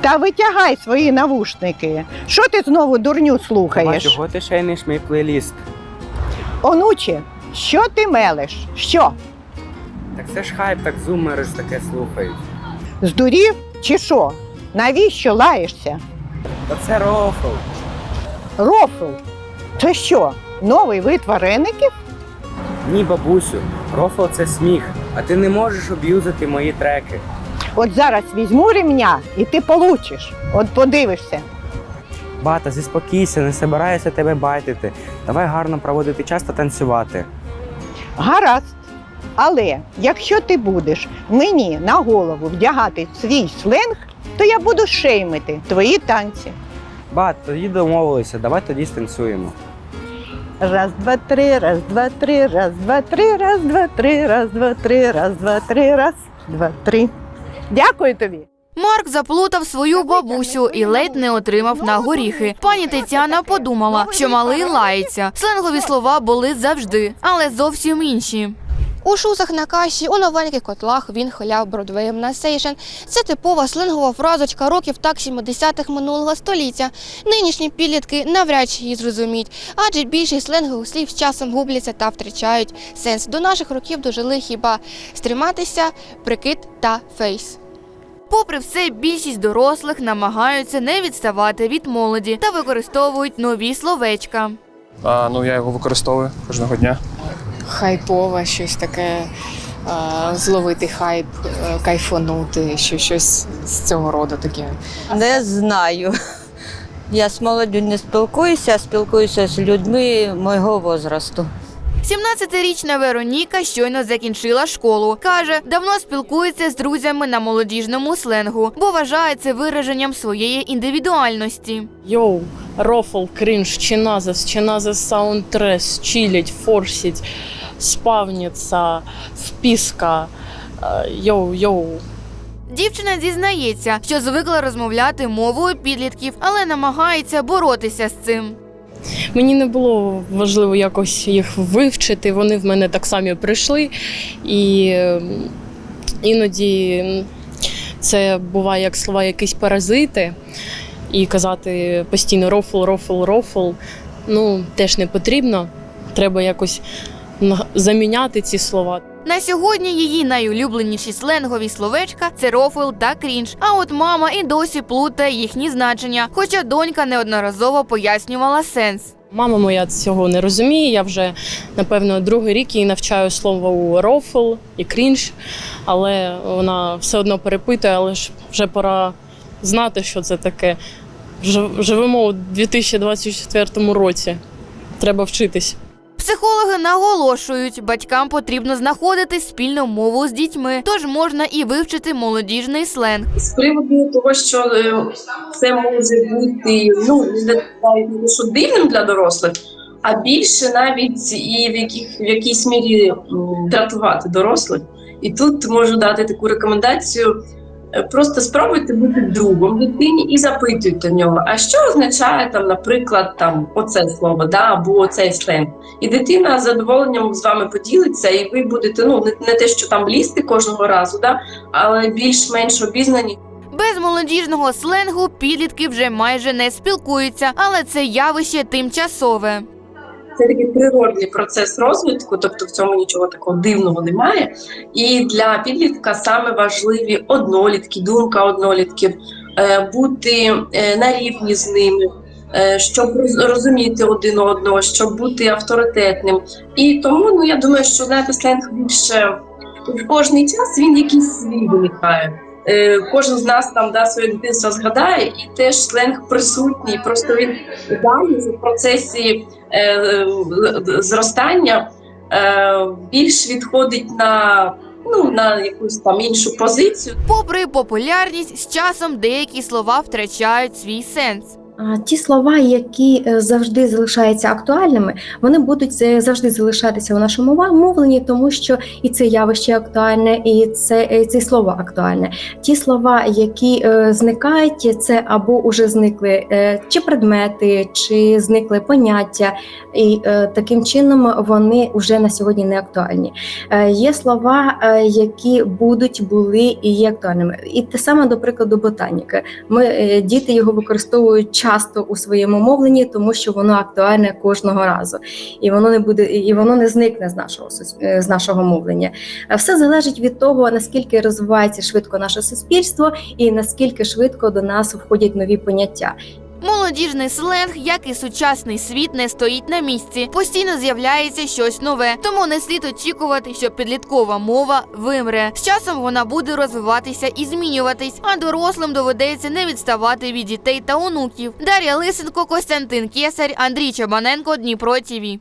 Та витягай свої навушники. Що ти знову дурню слухаєш? чого ти шейниш мій плейліст? Онуче, що ти мелеш? Що? Так це ж хайп, так зумери ж таке слухають. Здурів чи що? Навіщо лаєшся? Та це рофл. Рофл. Це що? Новий вид вареників? Ні, бабусю, рофл це сміх, а ти не можеш об'юзати мої треки. От зараз візьму ремня і ти получиш. От подивишся. Бата, заспокійся, не собираюся тебе байтити. Давай гарно проводити час та танцювати. Гаразд. Але якщо ти будеш мені на голову вдягати свій сленг, то я буду шеймити твої танці. Бат, тоді домовилися, давай тоді станцюємо. Раз, два, три, раз, два, три, раз, два, три, раз, два, три, раз, два, три, раз, два, три, раз, два, три. Дякую тобі. Марк заплутав свою бабусю і ледь не отримав на горіхи. Пані Тетяна подумала, що малий лається. Сленгові слова були завжди, але зовсім інші. У шусах на каші, у новеньких котлах він хиляв бродвеєм на сейшен. Це типова сленгова фразочка років так 70-х минулого століття. Нинішні підлітки навряд чи її зрозуміють, адже більшість сленгових слів з часом губляться та втрачають сенс. До наших років дожили хіба стриматися, прикид та фейс. Попри все, більшість дорослих намагаються не відставати від молоді та використовують нові словечка. А, ну я його використовую кожного дня. Хайпове, щось таке, е, зловити хайп, е, кайфанути, що щось з цього роду таке. Не знаю. Я з молоддю не спілкуюся, а спілкуюся з людьми мого возрасту. 17-річна Вероніка щойно закінчила школу. Каже, давно спілкується з друзями на молодіжному сленгу, бо вважає це вираженнем своєї індивідуальності. Йоу, рофл, кринж, чиназас, чиназас саундтрес, чилить, форсить, спавниться, вписка. Е, Йоу, йоу. Дівчина зізнається, що звикла розмовляти мовою підлітків, але намагається боротися з цим. Мені не було важливо якось їх вивчити. Вони в мене так самі прийшли. І ем, іноді це буває як слова якісь паразити, і казати постійно рофл, рофл, рофл. Ну, теж не потрібно. Треба якось заміняти ці слова. На сьогодні її найулюбленіші сленгові словечка це рофл та крінж. А от мама і досі плутає їхні значення, хоча донька неодноразово пояснювала сенс. Мама моя цього не розуміє. Я вже напевно другий рік її навчаю слово рофл і крінж, але вона все одно перепитує, але ж вже пора знати, що це таке. Живемо у 2024 році. Треба вчитись. Психологи наголошують, батькам потрібно знаходити спільну мову з дітьми, тож можна і вивчити молодіжний сленг. з приводу того, що е, це може бути ну не що дивним для дорослих, а більше навіть і в яких в якійсь мірі дратувати дорослих. І тут можу дати таку рекомендацію. Е, Просто спробуйте бути другом дитині і запитуйте в нього, а що означає там, наприклад, там оце слово, да, або оцей сленг. І дитина з задоволенням з вами поділиться, і ви будете ну не, не те, що там лізти кожного разу, да, але більш-менш обізнані Без молодіжного сленгу підлітки вже майже не спілкуються, але це явище тимчасове. Це такий природний процес розвитку, тобто в цьому нічого такого дивного немає. І для підлітка саме важливі однолітки, думка однолітків, е, бути е, на рівні з ними. е, Щоб розуміти один одного, щоб бути авторитетним, і тому ну я думаю, що знаєте, сленг більше в кожний час він якийсь свій виникає. Е, Кожен з нас там да своє дитинство згадає, і теж сленг присутній. Просто він далі в процесі е, зростання е, більш відходить на, ну, на якусь там іншу позицію. Попри популярність, з часом деякі слова втрачають свій сенс. Ті слова, які е, завжди залишаються актуальними, вони будуть е, завжди залишатися у нашому мовленні, тому що і це явище актуальне, і це і це слово актуальне. Ті слова, які е, зникають, це або уже зникли е, чи предмети, чи зникли поняття, і е, таким чином вони вже на сьогодні не актуальні. Е, Є слова, е, які будуть, були і є актуальними. І те саме, до прикладу, ботаніки. Ми е, діти його використовують часто у своєму мовленні, тому що воно актуальне кожного разу, і воно не буде, і воно не зникне з нашого е, з нашого мовлення. Е, Все залежить від того, наскільки розвивається швидко наше суспільство, і наскільки швидко до нас входять нові поняття. Молодіжний сленг, як і сучасний світ, не стоїть на місці. Постійно з'являється щось нове, тому не слід очікувати, що підліткова мова вимре. З часом вона буде розвиватися і змінюватись, а дорослим доведеться не відставати від дітей та онуків. Дар'я Лисенко, Костянтин Кесарь, Андрій Чабаненко, Дніпро ТІВІ.